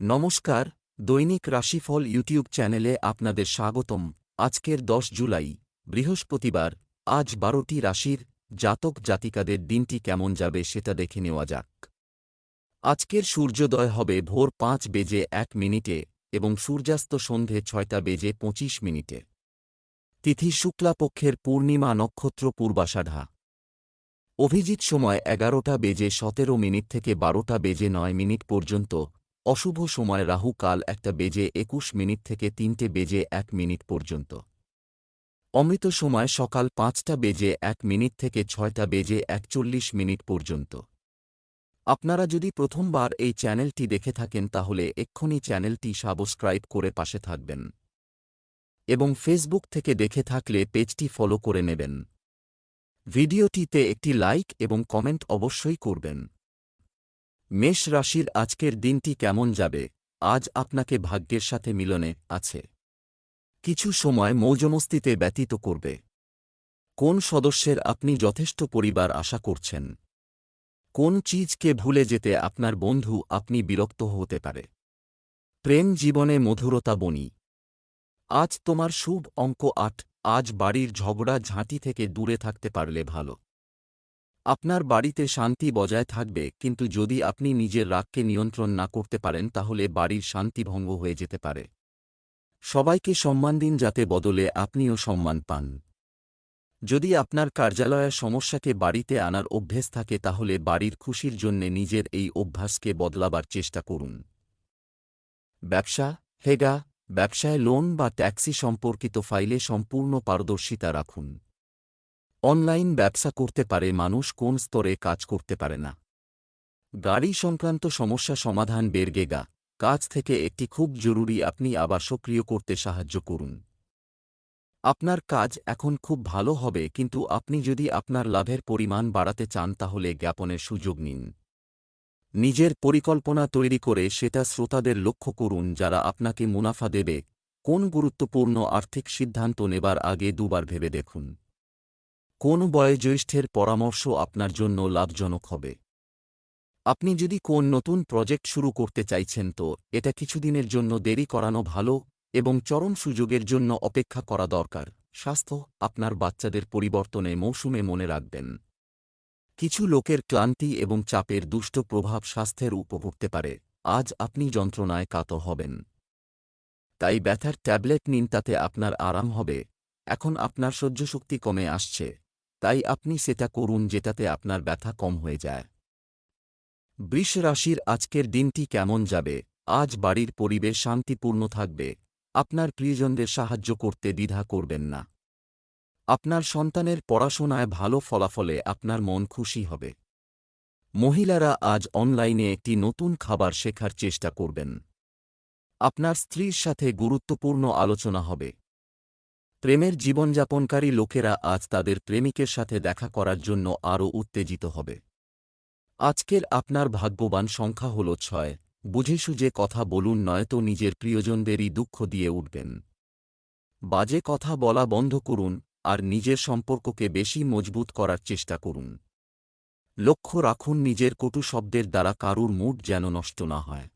নমস্কার, দৈনিক রাশিফল ইউটিউব চ্যানেলে আপনাদের স্বাগতম। আজকের দশ জুলাই, বৃহস্পতিবার, আজ বারোটি রাশির জাতক জাতিকাদের দিনটি কেমন যাবে সেটা দেখে নেওয়া যাক। আজকের সূর্যোদয় হবে ভোর পাঁচ বেজে এক মিনিটে এবং সূর্যাস্ত সন্ধে ছয়টা বেজে পঁচিশ মিনিটে। তিথি শুক্লাপক্ষের পূর্ণিমা নক্ষত্র পূর্বাষাঢ়া। অভিজিৎ সময় এগারোটা বেজে সতেরো মিনিট থেকে বারোটা বেজে নয় মিনিট পর্যন্ত অশুভ সময় রাহু কাল একটা বেজে একুশ মিনিট থেকে তিনটে বেজে এক মিনিট পর্যন্ত। অমৃত সময় সকাল পাঁচটা বেজে এক মিনিট থেকে ছয়টা বেজে একচল্লিশ মিনিট পর্যন্ত। আপনারা যদি প্রথমবার এই চ্যানেলটি দেখে থাকেন তাহলে এক্ষুনি চ্যানেলটি সাবস্ক্রাইব করে পাশে থাকবেন। এবং ফেসবুক থেকে দেখে থাকলে পেজটি ফলো করে নেবেন। ভিডিওটিতে একটি লাইক এবং কমেন্ট অবশ্যই করবেন। মেষ রাশির আজকের দিনটি কেমন যাবে? আজ আপনাকে ভাগ্যের সাথে মিলনে আছে। কিছু সময় মৌজমস্তিতে ব্যতীত করবে। কোন সদস্যের আপনি যথেষ্ট পরিবার আশা করছেন? কোন চিজকে ভুলে যেতে আপনার বন্ধু আপনি বিরক্ত হতে পারে? প্রেম জীবনে মধুরতা বনি আজ তোমার শুভ অঙ্ক আট, আজ বাড়ির ঝগড়া ঝাঁটি থেকে দূরে থাকতে পারলে ভালো। আপনার বাড়িতে শান্তি বজায় থাকবে, কিন্তু যদি আপনি নিজের রাগকে নিয়ন্ত্রণ না করতে পারেন, তাহলে বাড়ির শান্তি ভঙ্গ হয়ে যেতে পারে। সবাইকে সম্মান দিন যাতে বদলে আপনিও সম্মান পান। যদি আপনার কার্যালয়ের সমস্যাকে বাড়িতে আনার অভ্যেস থাকে, তাহলে বাড়ির খুশির জন্যে নিজের এই অভ্যাসকে বদলাবার চেষ্টা করুন। ব্যবসা, হেগা, ব্যবসায় লোন বা ট্যাক্সি সম্পর্কিত ফাইলে সম্পূর্ণ পারদর্শিতা রাখুন। অনলাইন ব্যবসা করতে পারে, মানুষ কোন স্তরে কাজ করতে পারে না। গাড়ি সংক্রান্ত সমস্যা সমাধান বেরগেগা কাজ থেকে একটি খুব জরুরি আপনি আবার সক্রিয় করতে সাহায্য করুন। আপনার কাজ এখন খুব ভালো হবে, কিন্তু আপনি যদি আপনার লাভের পরিমাণ বাড়াতে চান, তাহলে জ্ঞাপনের সুযোগ নিন। নিজের পরিকল্পনা তৈরি করে সেটা শ্রোতাদের লক্ষ্য করুন, যারা আপনাকে মুনাফা দেবে। কোন গুরুত্বপূর্ণ আর্থিক সিদ্ধান্ত নেবার আগে দুবার ভেবে দেখুন। কোন বয়োজ্যেষ্ঠের পরামর্শ আপনার জন্য লাভজনক হবে? আপনি যদি কোন নতুন প্রজেক্ট শুরু করতে চাইছেন তো, এটা কিছুদিনের জন্য দেরি করানো ভালো এবং চরম সুযোগের জন্য অপেক্ষা করা দরকার। স্বাস্থ্য, আপনার বাচ্চাদের পরিবর্তনে মৌসুমে মনে রাখবেন। কিছু লোকের ক্লান্তি এবং চাপের দুষ্ট প্রভাব স্বাস্থ্যের উপভোগতে পারে। আজ আপনি যন্ত্রণায় কাত হবেন। তাই ব্যথার ট্যাবলেট নিন, তাতে আপনার আরাম হবে। এখন আপনার সহ্যশক্তি কমে আসছে। তাই আপনি সেটা করুন যেটাতে আপনার ব্যথা কম হয়ে যায়। বৃষ রাশির আজকের দিনটি কেমন যাবে? আজ বাড়ির পরিবেশ শান্তিপূর্ণ থাকবে। আপনার প্রিয়জনদের সাহায্য করতে দ্বিধা করবেন না। আপনার সন্তানের পড়াশোনায় ভালো ফলাফলে আপনার মন খুশি হবে। মহিলারা আজ অনলাইনে একটি নতুন খাবার শেখার চেষ্টা করবেন। আপনার স্ত্রীর সাথে গুরুত্বপূর্ণ আলোচনা হবে। প্রেমের জীবনযাপনকারী লোকেরা আজ তাদের প্রেমিকের সাথে দেখা করার জন্য আরও উত্তেজিত হবে। আজকের আপনার ভাগ্যবান সংখ্যা হল ছয়। বুঝে সুঝে কথা বলুন নয়তো নিজের প্রিয়জনদেরই দুঃখ দিয়ে উঠবেন। বাজে কথা বলা বন্ধ করুন আর নিজের সম্পর্ককে বেশি মজবুত করার চেষ্টা করুন। লক্ষ্য রাখুন নিজের কটু শব্দের দ্বারা কারুর মুড যেন নষ্ট না হয়।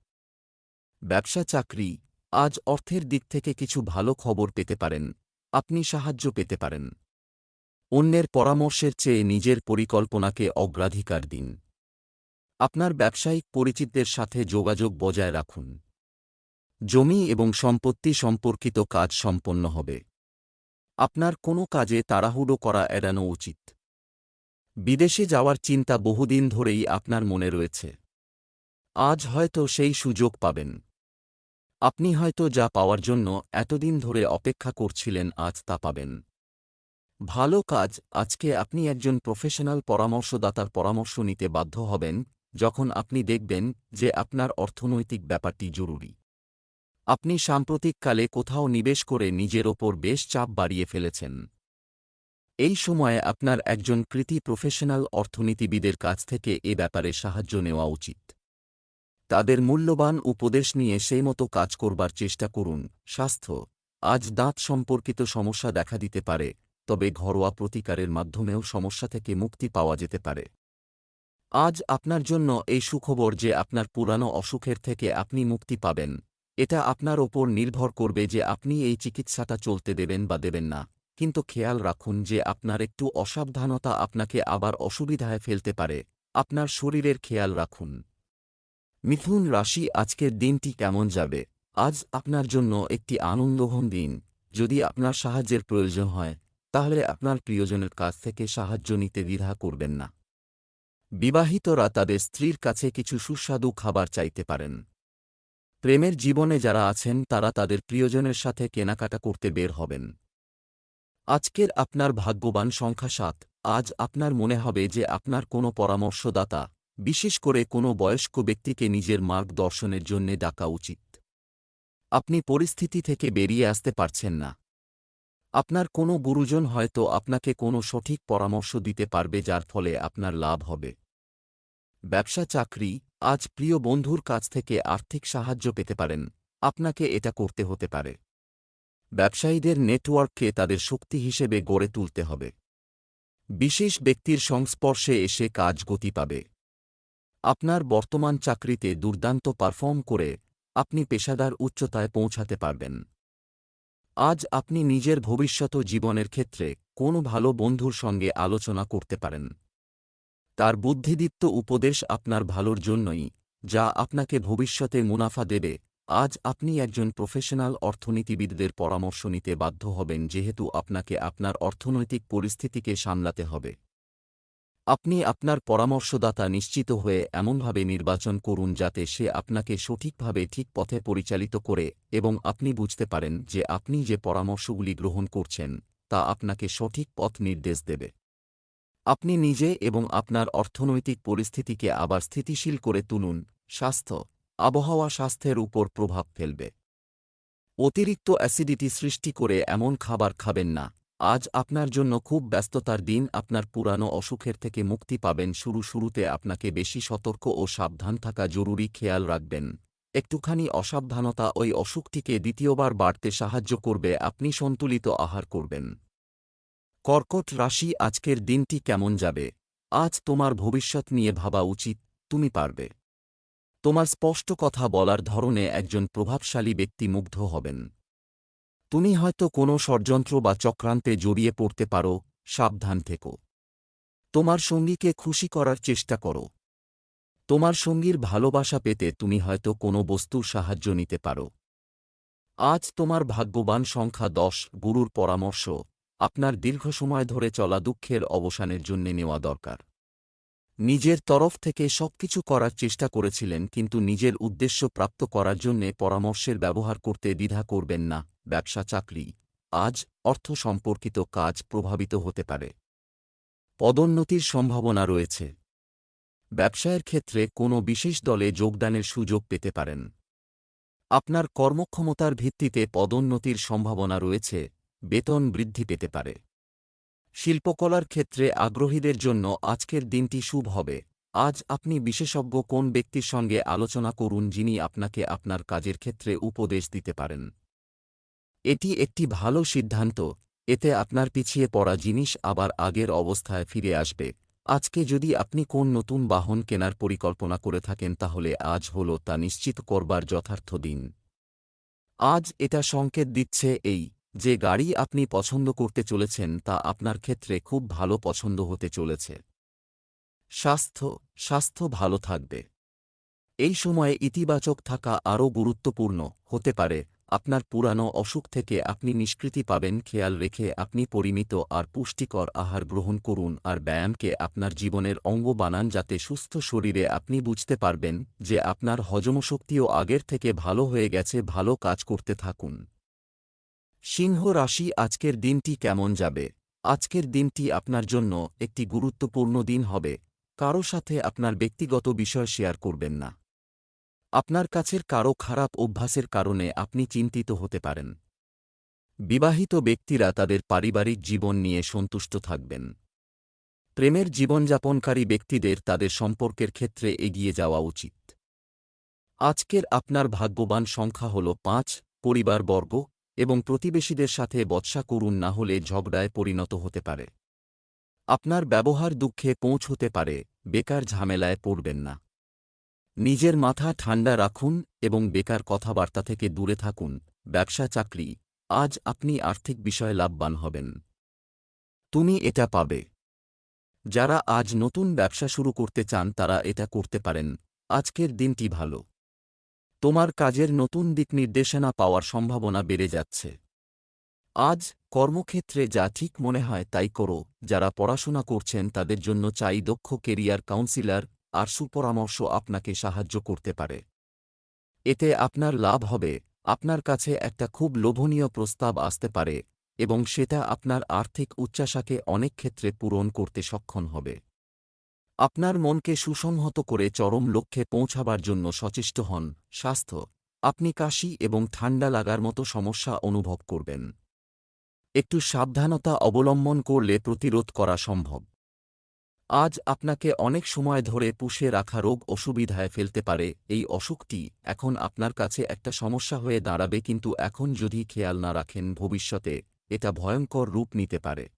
ব্যবসা চাকরি, আজ অর্থের দিক থেকে কিছু ভালো খবর পেতে পারেন। আপনি সাহায্য পেতে পারেন। অন্যের পরামর্শের চেয়ে নিজের পরিকল্পনাকে অগ্রাধিকার দিন। আপনার ব্যবসায়িক পরিচিতদের সাথে যোগাযোগ বজায় রাখুন। জমি এবং সম্পত্তি সম্পর্কিত কাজ সম্পন্ন হবে। আপনার কোনো কাজে তাড়াহুড়ো করা এড়ানো উচিত। বিদেশে যাওয়ার চিন্তা বহুদিন ধরেই আপনার মনে রয়েছে। আজ হয়তো সেই সুযোগ পাবেন। আপনি হয়তো যা পাওয়ার জন্য এতদিন ধরে অপেক্ষা করছিলেন আজ তা পাবেন। ভালো কাজ, আজকে আপনি একজন প্রফেশনাল পরামর্শদাতার পরামর্শ নিতে বাধ্য হবেন, যখন আপনি দেখবেন যে আপনার অর্থনৈতিক ব্যাপারটি জরুরি। আপনি সাম্প্রতিককালে কোথাও নিবেশ করে নিজের ওপর বেশ চাপ বাড়িয়ে ফেলেছেন। এই সময়ে আপনার একজন কৃতি প্রফেশনাল অর্থনীতিবিদের কাছ থেকে এ ব্যাপারে সাহায্য নেওয়া উচিত। তাদের মূল্যবান উপদেশ নিয়ে সেই মতো কাজ করবার চেষ্টা করুন। স্বাস্থ্য, আজ দাঁত সম্পর্কিত সমস্যা দেখা দিতে পারে, তবে ঘরোয়া প্রতিকারের মাধ্যমেও সমস্যা থেকে মুক্তি পাওয়া যেতে পারে। আজ আপনার জন্য এই সুখবর যে আপনার পুরানো অসুখের থেকে আপনি মুক্তি পাবেন। এটা আপনার ওপর নির্ভর করবে যে আপনি এই চিকিৎসাটা চলতে দেবেন বা দেবেন না। কিন্তু খেয়াল রাখুন যে আপনার একটু অসাবধানতা আপনাকে আবার অসুবিধায় ফেলতে পারে। আপনার শরীরের খেয়াল রাখুন। মিথুন রাশি আজকের দিনটি কেমন যাবে? আজ আপনার জন্য একটি আনন্দঘন দিন। যদি আপনার সাহায্যের প্রয়োজন হয়, তাহলে আপনার প্রিয়জনের কাছ থেকে সাহায্য নিতে দ্বিধা করবেন না। বিবাহিতরা তাদের স্ত্রীর কাছে কিছু সুস্বাদু খাবার চাইতে পারেন। প্রেমের জীবনে যারা আছেন, তারা তাদের প্রিয়জনের সাথে কেনাকাটা করতে বের হবেন। আজকের আপনার ভাগ্যবান সংখ্যা সাত। আজ আপনার মনে হবে যে আপনার কোনো পরামর্শদাতা বিশেষ করে কোনো বয়স্ক ব্যক্তিকে নিজের মার্গদর্শনের জন্যে ডাকা উচিত। আপনি পরিস্থিতি থেকে বেরিয়ে আসতে পারছেন না। আপনার কোনো গুরুজন হয়তো আপনাকে কোনো সঠিক পরামর্শ দিতে পারবে যার ফলে আপনার লাভ হবে। ব্যবসা চাকরি, আজ প্রিয় বন্ধুর কাছ থেকে আর্থিক সাহায্য পেতে পারেন। আপনাকে এটা করতে হতে পারে। ব্যবসায়ীদের নেটওয়ার্ককে তাদের শক্তি হিসেবে গড়ে তুলতে হবে। বিশেষ ব্যক্তির সংস্পর্শে এসে কাজ গতি পাবে। আপনার বর্তমান চাকরিতে দুর্দান্ত পারফর্ম করে আপনি পেশাদার উচ্চতায় পৌঁছাতে পারবেন। আজ আপনি নিজের ভবিষ্যৎ জীবনের ক্ষেত্রে কোনো ভালো বন্ধুর সঙ্গে আলোচনা করতে পারেন। তার বুদ্ধিদীপ্ত উপদেশ আপনার ভালোর জন্যই, যা আপনাকে ভবিষ্যতে মুনাফা দেবে। আজ আপনি একজন প্রফেশনাল অর্থনীতিবিদদের পরামর্শ নিতে বাধ্য হবেন, যেহেতু আপনাকে আপনার অর্থনৈতিক পরিস্থিতিকে সামলাতে হবে। আপনি আপনার পরামর্শদাতা নিশ্চিত হয়ে এমনভাবে নির্বাচন করুন যাতে সে আপনাকে সঠিকভাবে ঠিক পথে পরিচালিত করে এবং আপনি বুঝতে পারেন যে আপনি যে পরামর্শগুলি গ্রহণ করছেন, তা আপনাকে সঠিক পথ নির্দেশ দেবে। আপনি নিজে এবং আপনার অর্থনৈতিক পরিস্থিতিকে আবার স্থিতিশীল করে তুলুন, স্বাস্থ্য, আবহাওয়া স্বাস্থ্যের উপর প্রভাব ফেলবে। অতিরিক্ত অ্যাসিডিটি সৃষ্টি করে এমন খাবার খাবেন না। আজ আপনার জন্য খুব ব্যস্ততার দিন, আপনার পুরানো অসুখের থেকে মুক্তি পাবেন, শুরু শুরুতে আপনাকে বেশি সতর্ক ও সাবধান থাকা জরুরি খেয়াল রাখবেন। একটুখানি অসাবধানতা ওই অসুখটিকে দ্বিতীয়বার বাড়তে সাহায্য করবে, আপনি সন্তুলিত আহার করবেন। কর্কট রাশি, আজকের দিনটি কেমন যাবে? আজ তোমার ভবিষ্যৎ নিয়ে ভাবা উচিত, তুমি পারবে। তোমার স্পষ্ট কথা বলার ধরনে একজন প্রভাবশালী ব্যক্তি মুগ্ধ হবেন। তুমি হয়তো কোনো ষড়যন্ত্র বা চক্রান্তে জড়িয়ে পড়তে পারো, সাবধান থেকো। তোমার সঙ্গীকে খুশি করার চেষ্টা করো। তোমার সঙ্গীর ভালোবাসা পেতে তুমি হয়তো কোনো বস্তুর সাহায্য নিতে পারো। আজ তোমার ভাগ্যবান সংখ্যা দশ, গুরুর পরামর্শ, আপনার দীর্ঘ সময় ধরে চলা দুঃখের অবসানের জন্য নেওয়া দরকার। নিজের তরফ থেকে সবকিছু করার চেষ্টা করেছিলেন, কিন্তু নিজের উদ্দেশ্য প্রাপ্ত করার জন্যে পরামর্শের ব্যবহার করতে দ্বিধা করবেন না। ব্যবসা চাকরি, আজ অর্থ সম্পর্কিত কাজ প্রভাবিত হতে পারে। পদোন্নতির সম্ভাবনা রয়েছে। ব্যবসায়ের ক্ষেত্রে কোনো বিশেষ দলে যোগদানের সুযোগ পেতে পারেন। আপনার কর্মক্ষমতার ভিত্তিতে পদোন্নতির সম্ভাবনা রয়েছে, বেতন বৃদ্ধি পেতে পারে। শিল্পকলার ক্ষেত্রে আগ্রহীদের জন্য আজকের দিনটি শুভ হবে। আজ আপনি বিশেষজ্ঞ কোন ব্যক্তির সঙ্গে আলোচনা করুন যিনি আপনাকে আপনার কাজের ক্ষেত্রে উপদেশ দিতে পারেন। এটি একটি ভালো সিদ্ধান্ত, এতে আপনার পিছিয়ে পড়া জিনিস আবার আগের অবস্থায় ফিরে আসবে। আজকে যদি আপনি কোন নতুন বাহন কেনার পরিকল্পনা করে থাকেন তাহলে আজ হল তা নিশ্চিত করবার যথার্থ দিন। আজ এটা সংকেত দিচ্ছে এই, যে গাড়ি আপনি পছন্দ করতে চলেছেন তা আপনার ক্ষেত্রে খুব ভালো পছন্দ হতে চলেছে। স্বাস্থ্য স্বাস্থ্য ভালো থাকবে। এই সময়ে ইতিবাচক থাকা আরও গুরুত্বপূর্ণ হতে পারে আপনার পুরানো অসুখ থেকে আপনি নিষ্কৃতি পাবেন, খেয়াল রেখে আপনি পরিমিত আর পুষ্টিকর আহার গ্রহণ করুন আর ব্যায়ামকে আপনার জীবনের অঙ্গ বানান যাতে সুস্থ শরীরে আপনি বুঝতে পারবেন যে আপনার হজমশক্তিও আগের থেকে ভালো হয়ে গেছে, ভালো কাজ করতে থাকুন। সিংহ রাশি, আজকের দিনটি কেমন যাবে? আজকের দিনটি আপনার জন্য একটি গুরুত্বপূর্ণ দিন হবে। কারও সাথে আপনার ব্যক্তিগত বিষয় শেয়ার করবেন না। আপনার কাছের কারও খারাপ অভ্যাসের কারণে আপনি চিন্তিত হতে পারেন। বিবাহিত ব্যক্তিরা তাদের পারিবারিক জীবন নিয়ে সন্তুষ্ট থাকবেন। প্রেমের জীবনযাপনকারী ব্যক্তিদের তাদের সম্পর্কের ক্ষেত্রে এগিয়ে যাওয়া উচিত। আজকের আপনার ভাগ্যবান সংখ্যা হল পাঁচ, পরিবারবর্গ এবং প্রতিবেশীদের সাথে বৎসা করুন না হলে ঝগড়ায় পরিণত হতে পারে। আপনার ব্যবহার দুঃখে পৌঁছ হতে পারে, বেকার ঝামেলায় পড়বেন না। নিজের মাথা ঠান্ডা রাখুন এবং বেকার কথাবার্তা থেকে দূরে থাকুন, ব্যবসা চাকরি, আজ আপনি আর্থিক বিষয়ে লাভবান হবেন। তুমি এটা পাবে। যারা আজ নতুন ব্যবসা শুরু করতে চান তারা এটা করতে পারেন। আজকের দিনটি ভালো। তোমার কাজের নতুন দিক নির্দেশনা পাওয়ার সম্ভাবনা বেড়ে যাচ্ছে। আজ কর্মক্ষেত্রে যা ঠিক মনে হয় তাই করো। যারা পড়াশোনা করছেন তাদের জন্য চাই দক্ষ কেরিয়ার কাউন্সিলর আর সুপরামর্শ আপনাকে সাহায্য করতে পারে। এতে আপনার লাভ হবে, আপনার কাছে একটা খুব লোভনীয় প্রস্তাব আসতে পারে এবং সেটা আপনার আর্থিক উচ্চাশাকে অনেক ক্ষেত্রে পূরণ করতে সক্ষম হবে। আপনার মনকে সুসংহত করে চরম লক্ষ্যে পৌঁছাবার জন্য সচেষ্ট হন, স্বাস্থ্য, আপনি কাশি এবং ঠান্ডা লাগার মতো সমস্যা অনুভব করবেন। একটু সাবধানতা অবলম্বন করলে প্রতিরোধ করা সম্ভব। আজ আপনাকে অনেক সময় ধরে পুষে রাখা রোগ অসুবিধায় ফেলতে পারে। এই অসুখটি এখন আপনার কাছে একটা সমস্যা হয়ে দাঁড়াবে কিন্তু এখন যদি খেয়াল না রাখেন ভবিষ্যতে এটা ভয়ঙ্কর রূপ নিতে পারে।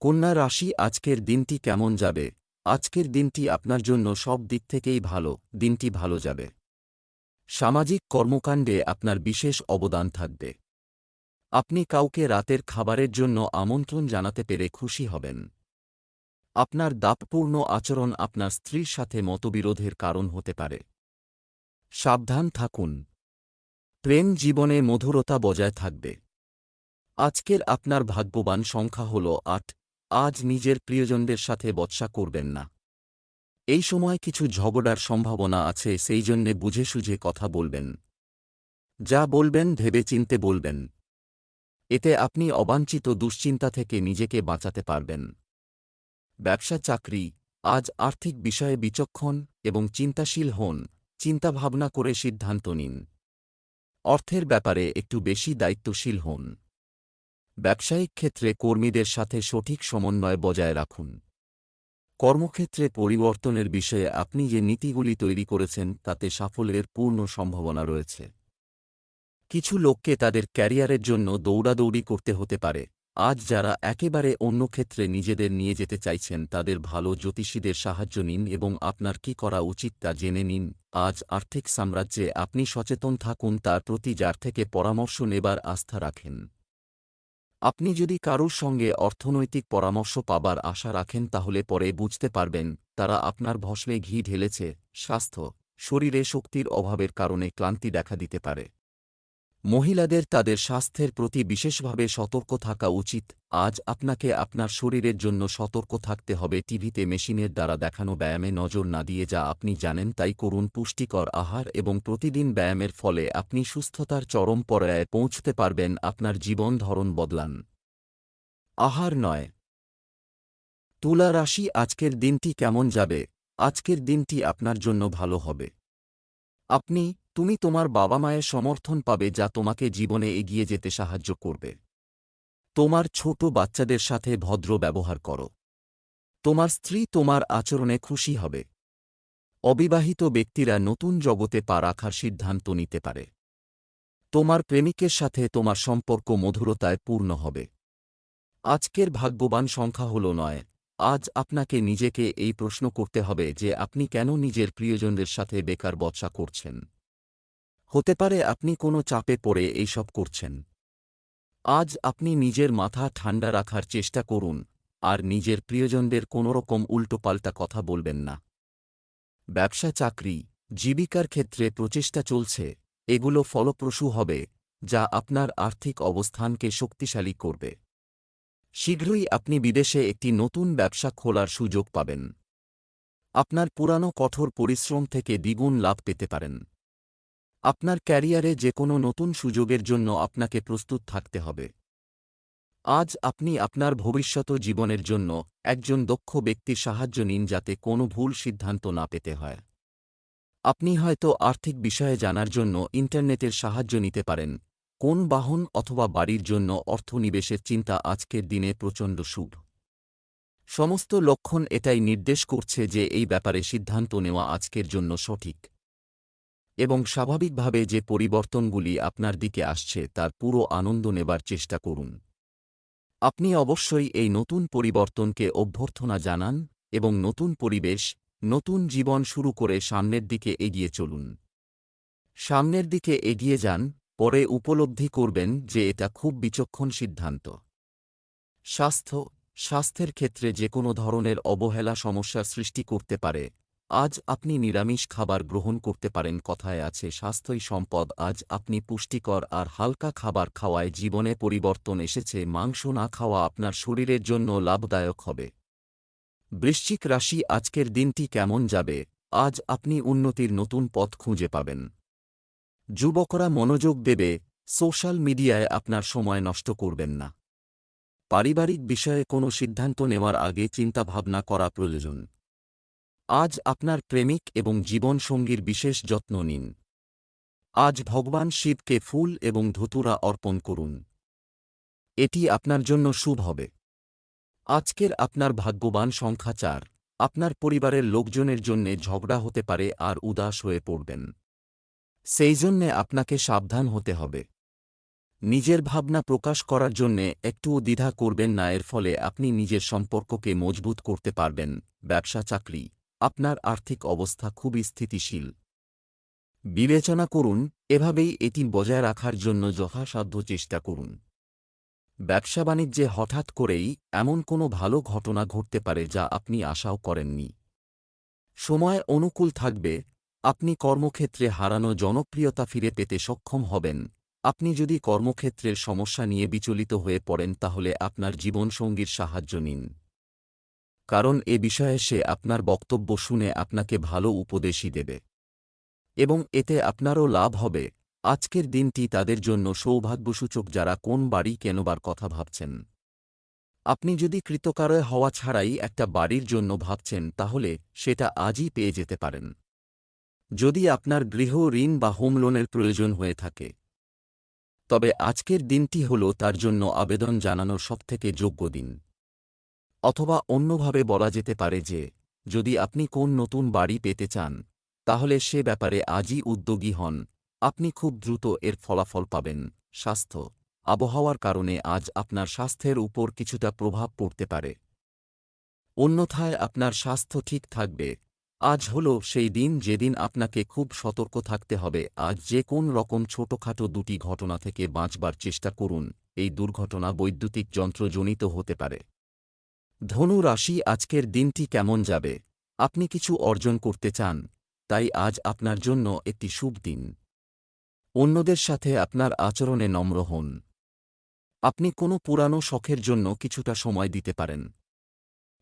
কন্যা রাশি, আজকের দিনটি কেমন যাবে? আজকের দিনটি আপনার জন্য সব দিক থেকেই ভালো, দিনটি ভালো যাবে। সামাজিক কর্মকাণ্ডে আপনার বিশেষ অবদান থাকবে। আপনি কাউকে রাতের খাবারের জন্য আমন্ত্রণ জানাতে পেরে খুশি হবেন। আপনার দাপপূর্ণ আচরণ আপনার স্ত্রীর সাথে মতবিরোধের কারণ হতে পারে। সাবধান থাকুন। প্রেম জীবনে মধুরতা বজায় থাকবে। আজকের আপনার ভাগ্যবান সংখ্যা হল আট, আজ নিজের প্রিয়জনদের সাথে বৎসা করবেন না। এই সময় কিছু ঝগড়ার সম্ভাবনা আছে, সেই জন্যে বুঝে সুঝে কথা বলবেন। যা বলবেন ভেবে চিনতে বলবেন। এতে আপনি অবাঞ্ছিত দুশ্চিন্তা থেকে নিজেকে বাঁচাতে পারবেন। ব্যবসা চাকরি, আজ আর্থিক বিষয়ে বিচক্ষণ এবং চিন্তাশীল হন, চিন্তাভাবনা করে সিদ্ধান্ত নিন। অর্থের ব্যাপারে একটু বেশি দায়িত্বশীল হন। ব্যবসায়িক ক্ষেত্রে কর্মীদের সাথে সঠিক সমন্বয় বজায় রাখুন। কর্মক্ষেত্রে পরিবর্তনের বিষয়ে আপনি যে নীতিগুলি তৈরি করেছেন, তাতে সাফল্যের পূর্ণ সম্ভাবনা রয়েছে। কিছু লোককে তাদের ক্যারিয়ারের জন্য দৌড়াদৌড়ি করতে হতে পারে। আজ যারা একেবারে অন্য ক্ষেত্রে নিজেদের নিয়ে যেতে চাইছেন, তাদের ভালো জ্যোতিষীদের সাহায্য নিন এবং আপনার কি করা উচিত তা জেনে নিন। আজ আর্থিক সাম্রাজ্যে আপনি সচেতন থাকুন, তার প্রতি যার থেকে পরামর্শ নেবার আস্থা রাখেন। আপনি যদি কারুর সঙ্গে অর্থনৈতিক পরামর্শ পাবার আশা রাখেন, তাহলে পরে বুঝতে পারবেন, তারা আপনার ভস্মে ঘি ঢেলেছে। স্বাস্থ্য, শরীরে শক্তির অভাবের কারণে ক্লান্তি দেখা দিতে পারে। মহিলাদের তাদের স্বাস্থ্যের প্রতি বিশেষভাবে সতর্ক থাকা উচিত। আজ আপনাকে আপনার শরীরের জন্য সতর্ক থাকতে হবে। টিভিতে মেশিনের দ্বারা দেখানো ব্যায়ামে নজর না দিয়ে যা আপনি জানেন তাই করুন পুষ্টিকর আহার এবং প্রতিদিন ব্যায়ামের ফলে আপনি সুস্থতার চরম পর্যায়ে পৌঁছতে পারবেন, আপনার জীবন ধরন বদলান। আহার নয়। তুলা রাশি, আজকের দিনটি কেমন যাবে? আজকের দিনটি আপনার জন্য ভালো হবে। আপনি তুমি তোমার বাবা মায়ের সমর্থন পাবে যা তোমাকে জীবনে এগিয়ে যেতে সাহায্য করবে। তোমার ছোট বাচ্চাদের সাথে ভদ্র ব্যবহার করো। তোমার স্ত্রী তোমার আচরণে খুশি হবে। অবিবাহিত ব্যক্তিরা নতুন জগতে পা রাখার সিদ্ধান্ত নিতে পারে। তোমার প্রেমিকের সাথে তোমার সম্পর্ক মধুরতায় পূর্ণ হবে। আজকের ভাগ্যবান সংখ্যা হল নয়। আজ আপনাকে নিজেকে এই প্রশ্ন করতে হবে যে আপনি কেন নিজের প্রিয়জনদের সাথে বেকার বচা করছেন। হতে পারে আপনি কোনো চাপে পড়ে এইসব করছেন। আজ আপনি নিজের মাথা ঠান্ডা রাখার চেষ্টা করুন, আর নিজের প্রিয়জনদের কোনোরকম উল্টোপাল্টা কথা বলবেন না। ব্যবসা চাকরি, জীবিকার ক্ষেত্রে প্রচেষ্টা চলছে, এগুলো ফলপ্রসূ হবে, যা আপনার আর্থিক অবস্থানকে শক্তিশালী করবে। শীঘ্রই আপনি বিদেশে একটি নতুন ব্যবসা খোলার সুযোগ পাবেন। আপনার পুরানো কঠোর পরিশ্রম থেকে দ্বিগুণ লাভ পেতে পারেন। আপনার ক্যারিয়ারে যে কোনো নতুন সুযোগের জন্য আপনাকে প্রস্তুত থাকতে হবে। আজ আপনি আপনার ভবিষ্যৎ জীবনের জন্য একজন দক্ষ ব্যক্তির সাহায্য নিন যাতে কোনো ভুল সিদ্ধান্ত না পেতে হয়। আপনি হয়তো আর্থিক বিষয়ে জানার জন্য ইন্টারনেটের সাহায্য নিতে পারেন, কোন বাহন অথবা বাড়ির জন্য অর্থনিবেশের চিন্তা আজকের দিনে প্রচণ্ড শুভ সমস্ত লক্ষণ এটাই নির্দেশ করছে যে এই ব্যাপারে সিদ্ধান্ত নেওয়া আজকের জন্য সঠিক। এবং স্বাভাবিকভাবে যে পরিবর্তনগুলি আপনার দিকে আসছে তার পুরো আনন্দ নেবার চেষ্টা করুন। আপনি অবশ্যই এই নতুন পরিবর্তনকে অভ্যর্থনা জানান এবং নতুন পরিবেশ, নতুন জীবন শুরু করে সামনের দিকে এগিয়ে চলুন। সামনের দিকে এগিয়ে যান, পরে উপলব্ধি করবেন যে এটা খুব বিচক্ষণ সিদ্ধান্ত। স্বাস্থ্য, স্বাস্থ্যের ক্ষেত্রে যে কোনো ধরনের অবহেলা সমস্যার সৃষ্টি করতে পারে। আজ আপনি নিরামিষ খাবার গ্রহণ করতে পারেন, কথায় আছে, স্বাস্থ্যই সম্পদ। আজ আপনি পুষ্টিকর আর হালকা খাবার খাওয়ায় জীবনে পরিবর্তন এসেছে, মাংস না খাওয়া আপনার শরীরের জন্য লাভদায়ক হবে। বৃশ্চিক রাশি, আজকের দিনটি কেমন যাবে? আজ আপনি উন্নতির নতুন পথ খুঁজে পাবেন। যুবকরা মনোযোগ দেবে, সোশ্যাল মিডিয়ায় আপনার সময় নষ্ট করবেন না। পারিবারিক বিষয়ে কোনো সিদ্ধান্ত নেওয়ার আগে চিন্তাভাবনা করা প্রয়োজন। আজ আপনার প্রেমিক এবং জীবনসঙ্গীর বিশেষ যত্ন নিন। আজ ভগবান শিবকে ফুল এবং ধতুরা অর্পণ করুন। এটি আপনার জন্য শুভ হবে। আজকের আপনার ভাগ্যবান সংখ্যা চার। আপনার পরিবারের লোকজনের জন্যে ঝগড়া হতে পারে আর উদাস হয়ে পড়বেন। সেই জন্যে আপনাকে সাবধান হতে হবে। নিজের ভাবনা প্রকাশ করার জন্যে একটুও দ্বিধা করবেন না, এর ফলে আপনি নিজের সম্পর্ককে মজবুত করতে পারবেন। ব্যবসা, চাকরি আপনার আর্থিক অবস্থা খুবই স্থিতিশীল। বিবেচনা করুন, এভাবেই এটি বজায় রাখার জন্য যথাসাধ্য চেষ্টা করুন। ব্যবসা বাণিজ্যে হঠাৎ করেই এমন কোনো ভালো ঘটনা ঘটতে পারে যা আপনি আশাও করেননি। সময় অনুকূল থাকবে, আপনি কর্মক্ষেত্রে হারানো জনপ্রিয়তা ফিরে পেতে সক্ষম হবেন। আপনি যদি কর্মক্ষেত্রের সমস্যা নিয়ে বিচলিত হয়ে পড়েন, তাহলে আপনার জীবনসঙ্গীর সাহায্য নিন। কারণ এ বিষয়ে সে আপনার বক্তব্য শুনে আপনাকে ভালো উপদেশই দেবে। এবং এতে আপনারও লাভ হবে। আজকের দিনটি তাদের জন্য সৌভাগ্যসূচক যারা কোন বাড়ি কেনবার কথা ভাবছেন। আপনি যদি কৃতকারয় হওয়া ছাড়াই একটা বাড়ির জন্য ভাবছেন, তাহলে সেটা আজই পেয়ে যেতে পারেন। যদি আপনার গৃহ ঋণ বা হোম লোনের প্রয়োজন হয়ে থাকে। তবে আজকের দিনটি হল তার জন্য আবেদন জানানোর সবথেকে যোগ্য দিন। অথবা অন্যভাবে বলা যেতে পারে যে, যদি আপনি কোন নতুন বাড়ি পেতে চান, তাহলে সে ব্যাপারে আজই উদ্যোগী হন। আপনি খুব দ্রুত এর ফলাফল পাবেন। স্বাস্থ্য। আবহাওয়ার কারণে আজ আপনার স্বাস্থ্যের উপর কিছুটা প্রভাব পড়তে পারে। অন্যথায় আপনার স্বাস্থ্য ঠিক থাকবে। আজ হল সেই দিন যেদিন আপনাকে খুব সতর্ক থাকতে হবে। আজ যে কোন রকম ছোটখাটো দুটি ঘটনা থেকে বাঁচবার চেষ্টা করুন। এই দুর্ঘটনা বৈদ্যুতিক যন্ত্রজনিত হতে পারে। ধনু রাশি, আজকের দিনটি কেমন যাবে? আপনি কিছু অর্জন করতে চান, তাই আজ আপনার জন্য একটি শুভ দিন। অন্যদের সাথে আপনার আচরণে নম্র হন। আপনি কোনো পুরানো শখের জন্য কিছুটা সময় দিতে পারেন।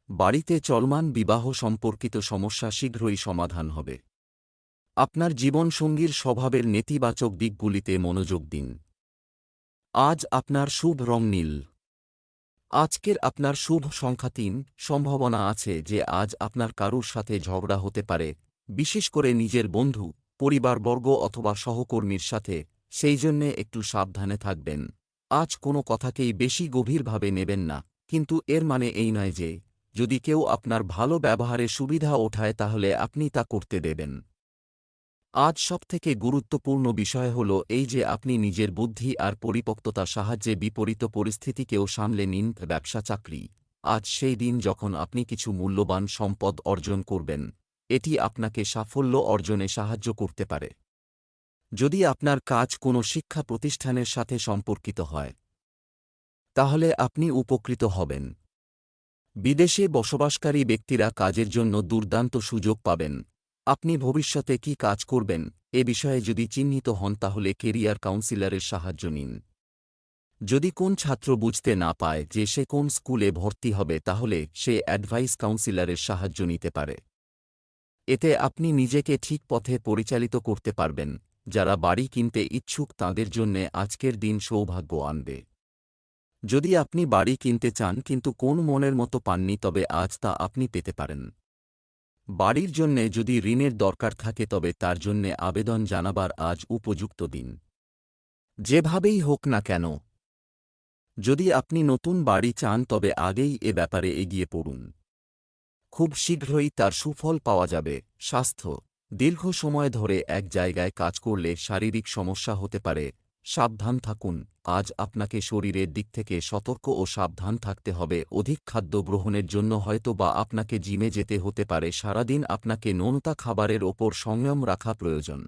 বাড়িতে চলমান বিবাহ সম্পর্কিত সমস্যা শীঘ্রই সমাধান হবে। আপনার জীবনসঙ্গীর স্বভাবের নেতিবাচক দিকগুলিতে মনোযোগ দিন। আজ আপনার শুভ রং নীল। আজকের আপনার শুভ সংখ্যা তিন সম্ভাবনা আছে যে আজ আপনার কারুর সাথে ঝগড়া হতে পারে, বিশেষ করে নিজের বন্ধু, পরিবারবর্গ অথবা সহকর্মীর সাথে, সেই জন্যে একটু সাবধানে থাকবেন। আজ কোনো কথাকেই বেশি গভীরভাবে নেবেন না, কিন্তু এর মানে এই নয় যে, যদি কেউ আপনার ভালো ব্যবহারে সুবিধা ওঠায় তাহলে আপনি তা করতে দেবেন। আজ সবথেকে গুরুত্বপূর্ণ বিষয় হল এই যে আপনি নিজের বুদ্ধি আর পরিপক্ততা সাহায্যে বিপরীত পরিস্থিতিকেও সামলে নিন ব্যবসা চাকরি। আজ সেই দিন যখন আপনি কিছু মূল্যবান সম্পদ অর্জন করবেন, এটি আপনাকে সাফল্য অর্জনে সাহায্য করতে পারে। যদি আপনার কাজ কোনো শিক্ষা প্রতিষ্ঠানের সাথে সম্পর্কিত হয়, তাহলে আপনি উপকৃত হবেন। বিদেশে বসবাসকারী ব্যক্তিরা কাজের জন্য দুর্দান্ত সুযোগ পাবেন। আপনি ভবিষ্যতে কি কাজ করবেন? এ বিষয়ে যদি চিহ্নিত হন তাহলে কেরিয়ার কাউন্সিলরের সাহায্য নিন। যদি কোন ছাত্র বুঝতে না পায় যে সে কোন স্কুলে ভর্তি হবে, তাহলে সে অ্যাডভাইস কাউন্সিলরের সাহায্য নিতে পারে। এতে আপনি নিজেকে ঠিক পথে পরিচালিত করতে পারবেন। যারা বাড়ি কিনতে ইচ্ছুক, তাঁদের জন্যে আজকের দিন সৌভাগ্য আনবে। যদি আপনি বাড়ি কিনতে চান, কিন্তু কোন মনের মতো পাননি, তবে আজ তা আপনি পেতে পারেন। বাড়ির জন্যে যদি ঋণের দরকার থাকে তবে তার জন্যে আবেদন জানাবার আজ উপযুক্ত দিন। যেভাবেই হোক না কেন। যদি আপনি নতুন বাড়ি চান তবে আগেই এ ব্যাপারে এগিয়ে পড়ুন। খুব শীঘ্রই তার সুফল পাওয়া যাবে। স্বাস্থ্য। দীর্ঘ সময় ধরে এক জায়গায় কাজ করলে শারীরিক সমস্যা হতে পারে। সাবধান থাকুন। আজ আপনাকে শরীরের দিক থেকে সতর্ক ও সাবধান থাকতে হবে। অধিক খাদ্য গ্রহণের জন্য হয়তো বা আপনাকে জিমে যেতে হতে পারে। সারাদিন আপনাকে নোনতা খাবারের ওপর সংযম রাখা প্রয়োজন।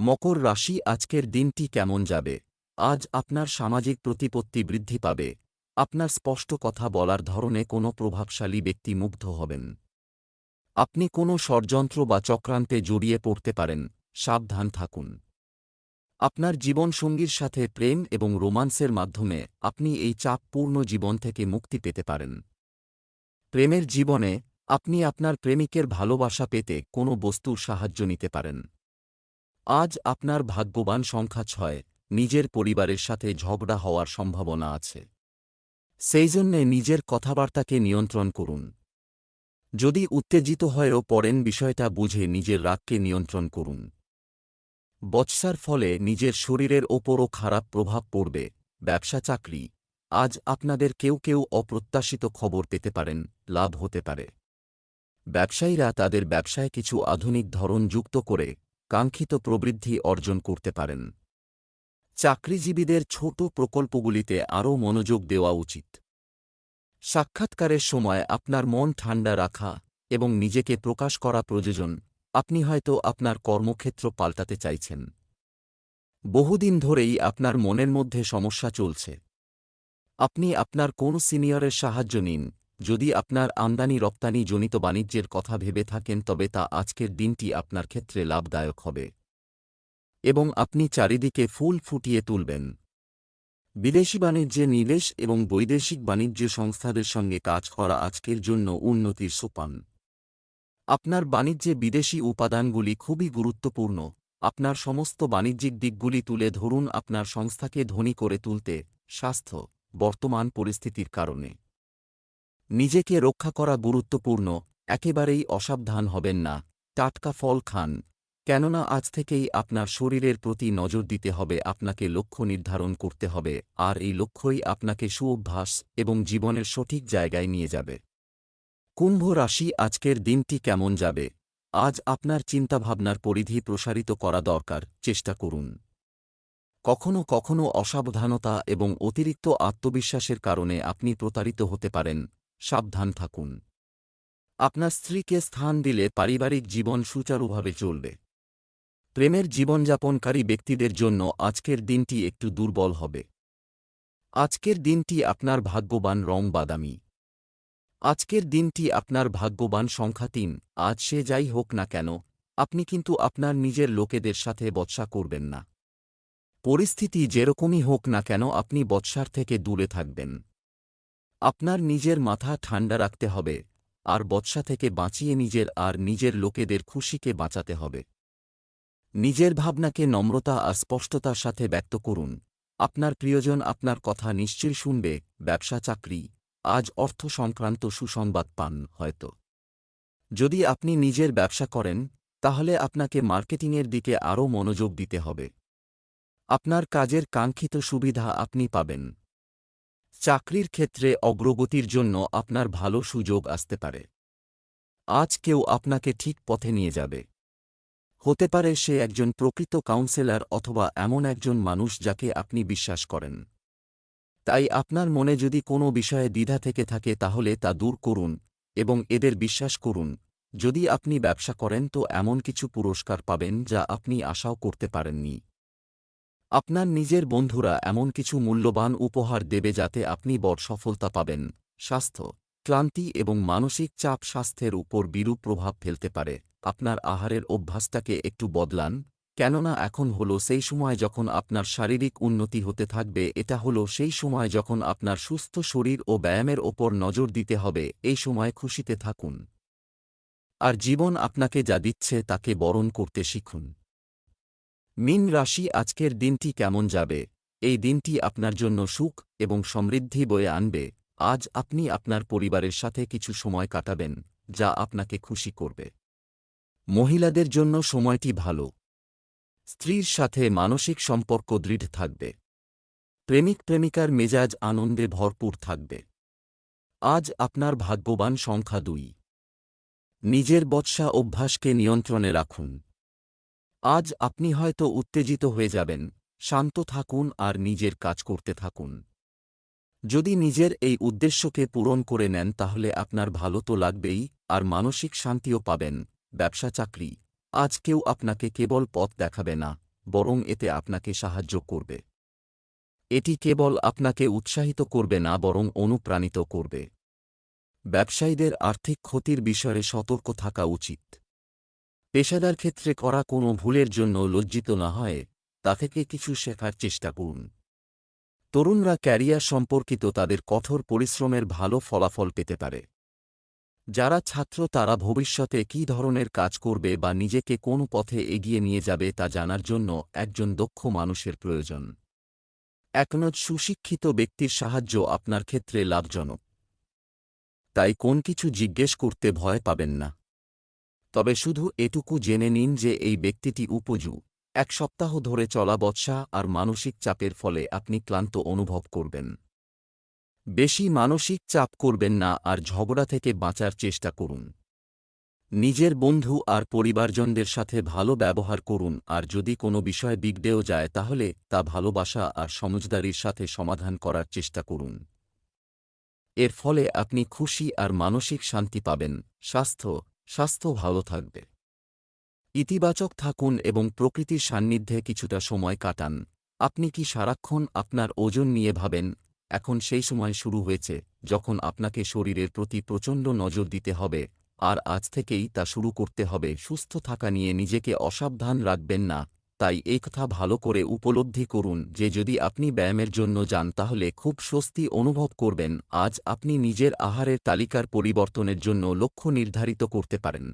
মকর রাশি, আজকের দিনটি কেমন যাবে? আজ আপনার সামাজিক প্রতিপত্তি বৃদ্ধি পাবে। আপনার স্পষ্ট কথা বলার ধরনে কোনো প্রভাবশালী ব্যক্তি মুগ্ধ হবেন। আপনি কোনো ষড়যন্ত্র বা চক্রান্তে জড়িয়ে পড়তে পারেন। সাবধান থাকুন। আপনার জীবনসঙ্গীর সাথে প্রেম এবং রোমান্সের মাধ্যমে আপনি এই চাপপূর্ণ জীবন থেকে মুক্তি পেতে পারেন। প্রেমের জীবনে আপনি আপনার প্রেমিকের ভালোবাসা পেতে কোনো বস্তুর সাহায্য নিতে পারেন। আজ আপনার ভাগ্যবান সংখ্যা ছয়, নিজের পরিবারের সাথে ঝগড়া হওয়ার সম্ভাবনা আছে। সেই জন্যে নিজের কথাবার্তাকে নিয়ন্ত্রণ করুন। যদি উত্তেজিত হয়েও পড়েন বিষয়টা বুঝে নিজের রাগকে নিয়ন্ত্রণ করুন। বৎসার ফলে নিজের শরীরের ওপরও খারাপ প্রভাব পড়বে। ব্যবসা চাকরি। আজ আপনাদের কেউ কেউ অপ্রত্যাশিত খবর পেতে পারেন, লাভ হতে পারে। ব্যবসায়ীরা তাদের ব্যবসায় কিছু আধুনিক ধরন যুক্ত করে কাঙ্ক্ষিত প্রবৃদ্ধি অর্জন করতে পারেন। চাকরিজীবীদের ছোট প্রকল্পগুলিতে আরও মনোযোগ দেওয়া উচিত। সাক্ষাৎকারের সময় আপনার মন ঠান্ডা রাখা এবং নিজেকে প্রকাশ করা প্রয়োজন। আপনি হয়তো আপনার কর্মক্ষেত্র পাল্টাতে চাইছেন। বহুদিন ধরেই আপনার মনের মধ্যে সমস্যা চলছে। আপনি আপনার কোন সিনিয়রের সাহায্য নিন। যদি আপনার আমদানি রপ্তানি জনিত বাণিজ্যের কথা ভেবে থাকেন, তবে তা আজকের দিনটি আপনার ক্ষেত্রে লাভদায়ক হবে। এবং আপনি চারিদিকে ফুল ফুটিয়ে তুলবেন। বিদেশি বাণিজ্যে নিবেশ এবং বৈদেশিক বাণিজ্য সংস্থাদের সঙ্গে কাজ করা আজকের জন্য উন্নতির সোপান। আপনার বাণিজ্যে বিদেশি উপাদানগুলি খুবই গুরুত্বপূর্ণ। আপনার সমস্ত বাণিজ্যিক দিকগুলি তুলে ধরুন আপনার সংস্থাকে ধনী করে তুলতে, স্বাস্থ্য, বর্তমান পরিস্থিতির কারণে। নিজেকে রক্ষা করা গুরুত্বপূর্ণ, একেবারেই অসাবধান হবেন না। টাটকা ফল খান। কেননা আজ থেকেই আপনার শরীরের প্রতি নজর দিতে হবে, আপনাকে লক্ষ্য নির্ধারণ করতে হবে, আর এই লক্ষ্যই আপনাকে সুঅভ্যাস এবং জীবনের সঠিক জায়গায় নিয়ে যাবে। কুম্ভ রাশি আজকের দিনটি কেমন যাবে? আজ আপনার চিন্তাভাবনার পরিধি প্রসারিত করা দরকার, চেষ্টা করুন। কখনো কখনো অসাবধানতা এবং অতিরিক্ত আত্মবিশ্বাসের কারণে আপনি প্রতারিত হতে পারেন, সাবধান থাকুন। আপনার স্ত্রীকে স্থান দিলে পারিবারিক জীবন সুচারুভাবে চলবে। প্রেমের জীবনযাপনকারী ব্যক্তিদের জন্য আজকের দিনটি একটু দুর্বল হবে। আজকের দিনটি আপনার ভাগ্যবান রং বাদামি। আজকের দিনটি আপনার ভাগ্যবান সংখ্যা তিন, আজ সে যাই হোক না কেন, আপনি কিন্তু আপনার নিজের লোকেদের সাথে বৎসা করবেন না। পরিস্থিতি যেরকমই হোক না কেন, আপনি বৎসার থেকে দূরে থাকবেন। আপনার নিজের মাথা ঠান্ডা রাখতে হবে, আর বৎসা থেকে বাঁচিয়ে নিজের আর নিজের লোকেদের খুশিকে বাঁচাতে হবে। নিজের ভাবনাকে নম্রতা আর স্পষ্টতার সাথে ব্যক্ত করুন। আপনার প্রিয়জন আপনার কথা নিশ্চয়ই শুনবে, ব্যবসা চাকরি আজ অর্থ সংক্রান্ত সুসংবাদ পান হয়তো। যদি আপনি নিজের ব্যবসা করেন, তাহলে আপনাকে মার্কেটিংয়ের দিকে আরও মনোযোগ দিতে হবে। আপনার কাজের কাঙ্ক্ষিত সুবিধা আপনি পাবেন। চাকরির ক্ষেত্রে অগ্রগতির জন্য আপনার ভালো সুযোগ আসতে পারে। আজ কেউ আপনাকে ঠিক পথে নিয়ে যাবে। হতে পারে সে একজন প্রকৃত কাউন্সেলর অথবা এমন একজন মানুষ যাকে আপনি বিশ্বাস করেন। তাই আপনার মনে যদি কোনো বিষয়ে দ্বিধা থেকে থাকে তাহলে তা দূর করুন এবং এদের বিশ্বাস করুন। যদি আপনি ব্যবসা করেন তো এমন কিছু পুরস্কার পাবেন যা আপনি আশাও করতে পারেননি। আপনার নিজের বন্ধুরা এমন কিছু মূল্যবান উপহার দেবে যাতে আপনি বড় সফলতা পাবেন। স্বাস্থ্য, ক্লান্তি এবং মানসিক চাপ স্বাস্থ্যের উপর বিরূপ প্রভাব ফেলতে পারে। আপনার আহারের অভ্যাসটাকে একটু বদলান। কেননা এখন হল সেই সময় যখন আপনার শারীরিক উন্নতি হতে থাকবে, এটা হল সেই সময় যখন আপনার সুস্থ শরীর ও ব্যায়ামের ওপর নজর দিতে হবে, এই সময় খুশিতে থাকুন। আর জীবন আপনাকে যা দিচ্ছে তাকে বরণ করতে শিখুন। মিন রাশি, আজকের দিনটি কেমন যাবে? এই দিনটি আপনার জন্য সুখ এবং সমৃদ্ধি বয়ে আনবে। আজ আপনি আপনার পরিবারের সাথে কিছু সময় কাটাবেন, যা আপনাকে খুশি করবে। মহিলাদের জন্য সময়টি ভালো। স্ত্রীর সাথে মানসিক সম্পর্ক দৃঢ় থাকবে। প্রেমিক প্রেমিকার মেজাজ আনন্দে ভরপুর থাকবে। আজ আপনার ভাগ্যবান সংখ্যা দুই। নিজের বৎসা অভ্যাসকে নিয়ন্ত্রণে রাখুন। আজ আপনি হয়তো উত্তেজিত হয়ে যাবেন, শান্ত থাকুন আর নিজের কাজ করতে থাকুন। যদি নিজের এই উদ্দেশ্যকে পূরণ করে নেন তাহলে আপনার ভালো তো লাগবেই আর মানসিক শান্তিও পাবেন, ব্যবসা চাকরি। আজ কেউ আপনাকে কেবল পথ দেখাবে না, বরং এতে আপনাকে সাহায্য করবে। এটি কেবল আপনাকে উৎসাহিত করবে না, বরং অনুপ্রাণিত করবে। ব্যবসায়ীদের আর্থিক ক্ষতির বিষয়ে সতর্ক থাকা উচিত। পেশাদার ক্ষেত্রে করা কোনো ভুলের জন্য লজ্জিত না হয়, তা থেকে কিছু শেখার চেষ্টা করুন। তরুণরা ক্যারিয়ার সম্পর্কিত তাদের কঠোর পরিশ্রমের ভালো ফলাফল পেতে পারে। যারা ছাত্র তারা ভবিষ্যতে কী ধরনের কাজ করবে বা নিজেকে কোন পথে এগিয়ে নিয়ে যাবে তা জানার জন্য একজন দক্ষ মানুষের প্রয়োজন। একনজ সুশিক্ষিত ব্যক্তির সাহায্য আপনার ক্ষেত্রে লাভজনক। তাই কোন কিছু জিজ্ঞেস করতে ভয় পাবেন না। তবে শুধু এটুকু জেনে নিন যে এই ব্যক্তিটি উপযু। এক সপ্তাহ ধরে চলা বৎসা আর মানসিক চাপের ফলে আপনি ক্লান্ত অনুভব করবেন। বেশি মানসিক চাপ করবেন না আর ঝগড়া থেকে বাঁচার চেষ্টা করুন। নিজের বন্ধু আর পরিবারজনদের সাথে ভালো ব্যবহার করুন আর যদি কোনো বিষয় বিগড়েও যায় তাহলে তা ভালোবাসা আর সমজদারির সাথে সমাধান করার চেষ্টা করুন। এর ফলে আপনি খুশি আর মানসিক শান্তি পাবেন। স্বাস্থ্য স্বাস্থ্য ভালো থাকবে। ইতিবাচক থাকুন এবং প্রকৃতির সান্নিধ্যে কিছুটা সময় কাটান। আপনি কি সারাক্ষণ আপনার ওজন নিয়ে ভাবেন? এখন সেই সময় শুরু হয়েছে, যখন আপনাকে শরীরের প্রতি প্রচণ্ড নজর দিতে হবে, আর আজ থেকেই তা শুরু করতে হবে। সুস্থ থাকা নিয়ে নিজেকে অসাবধান রাখবেন না, তাই এই কথা ভালো করে উপলব্ধি করুন যে যদি আপনি ব্যায়ামের জন্য যান তাহলে খুব স্বস্তি অনুভব করবেন। আজ আপনি নিজের আহারের তালিকার পরিবর্তনের জন্য লক্ষ্য নির্ধারিত করতে পারেন।